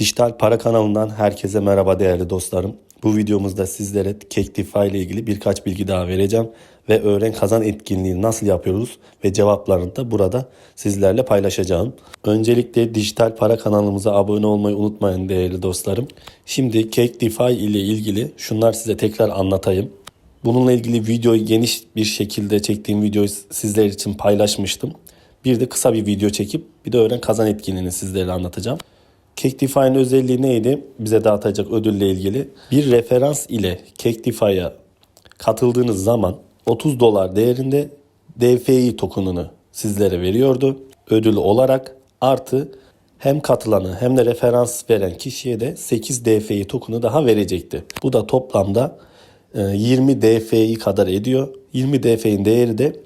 Dijital Para kanalından herkese merhaba değerli dostlarım. Bu videomuzda sizlere Kektify ile ilgili birkaç bilgi daha vereceğim ve öğren kazan etkinliğini nasıl yapıyoruz ve cevaplarını da burada sizlerle paylaşacağım. Öncelikle Dijital Para kanalımıza abone olmayı unutmayın değerli dostlarım. Şimdi Kektify ile ilgili şunlar size tekrar anlatayım. Bununla ilgili videoyu geniş bir şekilde çektiğim videoyu sizler için paylaşmıştım. Bir de kısa bir video çekip bir de öğren kazan etkinliğini sizlere anlatacağım. Caktify'ın özelliği neydi? Bize dağıtacak ödülle ilgili. Bir referans ile Caktify'a katıldığınız zaman 30 dolar değerinde DFI tokenunu sizlere veriyordu. Ödül olarak artı hem katılanı hem de referans veren kişiye de 8 DFI tokenu daha verecekti. Bu da toplamda e, 20 DFI kadar ediyor. 20 DFI'nin değeri de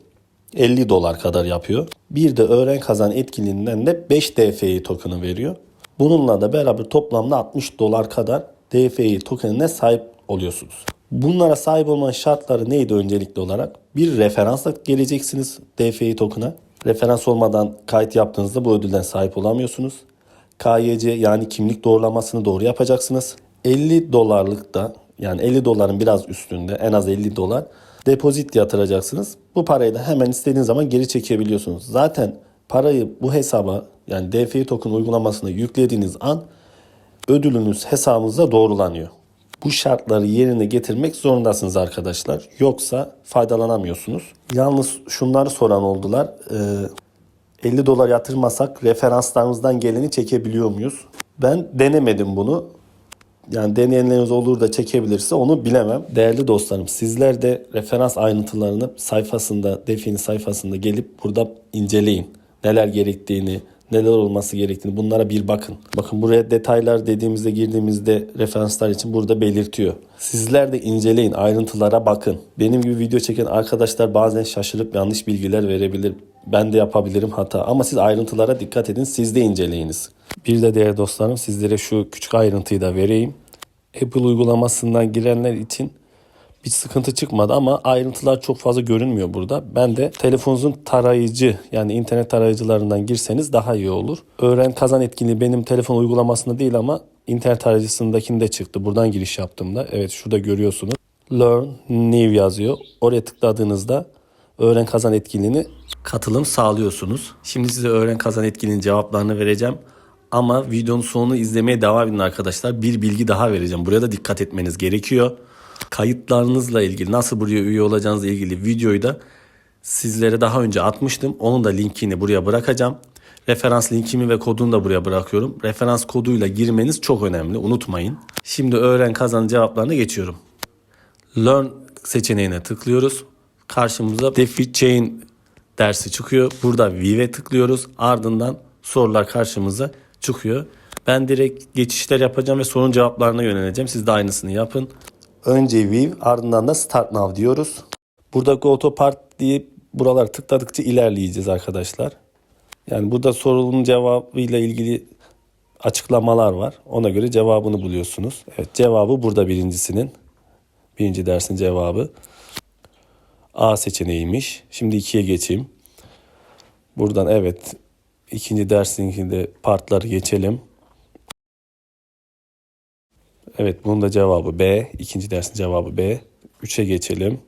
50 dolar kadar yapıyor. Bir de öğren kazan etkinliğinden de 5 DFI token'ı veriyor. Bununla da beraber toplamda 60 dolar kadar DFI tokenine sahip oluyorsunuz. Bunlara sahip olmanın şartları neydi öncelikli olarak? Bir referansla geleceksiniz DFI token'a. Referans olmadan kayıt yaptığınızda bu ödülden sahip olamıyorsunuz. KYC yani kimlik doğrulamasını doğru yapacaksınız. 50 dolarlık da yani 50 doların biraz üstünde en az 50 dolar depozit yatıracaksınız. Bu parayı da hemen istediğiniz zaman geri çekebiliyorsunuz. Zaten parayı bu hesaba yani DFI token uygulamasına yüklediğiniz an ödülünüz hesabınıza doğrulanıyor. Bu şartları yerine getirmek zorundasınız arkadaşlar. Yoksa faydalanamıyorsunuz. Yalnız şunları soran oldular. Ee, 50 dolar yatırmasak referanslarımızdan geleni çekebiliyor muyuz? Ben denemedim bunu. Yani deneyenleriniz olur da çekebilirse onu bilemem. Değerli dostlarım sizler de referans ayrıntılarını sayfasında, Defi'nin sayfasında gelip burada inceleyin. Neler gerektiğini, neler olması gerektiğini bunlara bir bakın. Bakın buraya detaylar dediğimizde girdiğimizde referanslar için burada belirtiyor. Sizler de inceleyin, ayrıntılara bakın. Benim gibi video çeken arkadaşlar bazen şaşırıp yanlış bilgiler verebilir. Ben de yapabilirim hata ama siz ayrıntılara dikkat edin, siz de inceleyiniz. Bir de değerli dostlarım sizlere şu küçük ayrıntıyı da vereyim. Apple uygulamasından girenler için bir sıkıntı çıkmadı ama ayrıntılar çok fazla görünmüyor burada. Ben de telefonunuzun tarayıcı yani internet tarayıcılarından girseniz daha iyi olur. Öğren kazan etkinliği benim telefon uygulamasında değil ama internet tarayıcısındakinde çıktı. Buradan giriş yaptığımda evet şurada görüyorsunuz. Learn New yazıyor. Oraya tıkladığınızda öğren kazan etkinliğini katılım sağlıyorsunuz. Şimdi size öğren kazan etkinliğinin cevaplarını vereceğim. Ama videonun sonunu izlemeye devam edin arkadaşlar. Bir bilgi daha vereceğim. Buraya da dikkat etmeniz gerekiyor. Kayıtlarınızla ilgili nasıl buraya üye olacağınızla ilgili videoyu da sizlere daha önce atmıştım. Onun da linkini buraya bırakacağım. Referans linkimi ve kodunu da buraya bırakıyorum. Referans koduyla girmeniz çok önemli. Unutmayın. Şimdi öğren kazan cevaplarına geçiyorum. Learn seçeneğine tıklıyoruz. Karşımıza Defi Chain dersi çıkıyor. Burada Vive'e tıklıyoruz. Ardından sorular karşımıza çıkıyor. Ben direkt geçişler yapacağım ve sorun cevaplarına yöneleceğim. Siz de aynısını yapın. Önce View ardından da Start Now diyoruz. Burada Go to Part deyip buralar tıkladıkça ilerleyeceğiz arkadaşlar. Yani burada sorunun cevabıyla ilgili açıklamalar var. Ona göre cevabını buluyorsunuz. Evet cevabı burada birincisinin. Birinci dersin cevabı. A seçeneğiymiş. Şimdi ikiye geçeyim. Buradan evet ikinci dersinkinde partları geçelim. Evet bunun da cevabı B. İkinci dersin cevabı B. 3'e geçelim.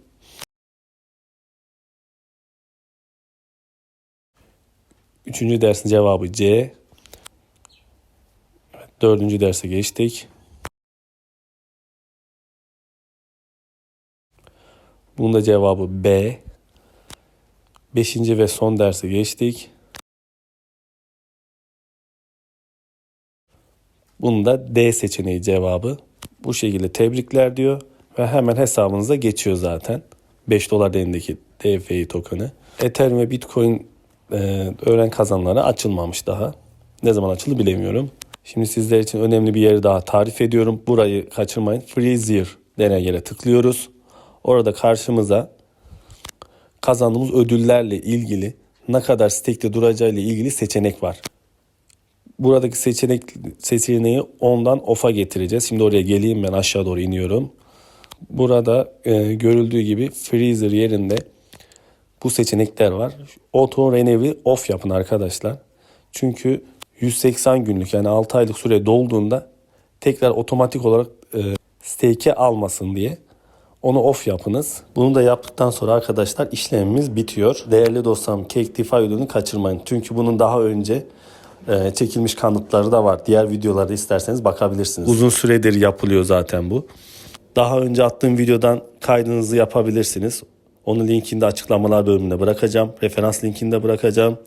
Üçüncü dersin cevabı C. Evet, dördüncü derse geçtik. Bunun cevabı B. Beşinci ve son derse geçtik. Bunun da D seçeneği cevabı. Bu şekilde tebrikler diyor ve hemen hesabınıza geçiyor zaten. 5 dolar değerindeki DFI token'ı. Ethereum ve Bitcoin e, öğren kazanları açılmamış daha. Ne zaman açıldı bilemiyorum. Şimdi sizler için önemli bir yeri daha tarif ediyorum. Burayı kaçırmayın. Freezer denen yere tıklıyoruz. Orada karşımıza kazandığımız ödüllerle ilgili ne kadar stekte duracağıyla ilgili seçenek var buradaki seçenek seçeneği ondan off'a getireceğiz. Şimdi oraya geleyim ben aşağı doğru iniyorum. Burada e, görüldüğü gibi freezer yerinde bu seçenekler var. Auto Renewi off yapın arkadaşlar. Çünkü 180 günlük yani 6 aylık süre dolduğunda tekrar otomatik olarak e, stake'e almasın diye onu off yapınız. Bunu da yaptıktan sonra arkadaşlar işlemimiz bitiyor. Değerli dostlarım Cake DeFi videonu kaçırmayın. Çünkü bunun daha önce e, çekilmiş kanıtları da var. Diğer videolarda isterseniz bakabilirsiniz. Uzun süredir yapılıyor zaten bu. Daha önce attığım videodan kaydınızı yapabilirsiniz. Onun linkini de açıklamalar bölümünde bırakacağım. Referans linkini de bırakacağım.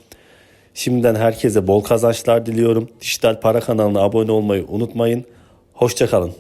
Şimdiden herkese bol kazançlar diliyorum. Dijital Para kanalına abone olmayı unutmayın. Hoşçakalın.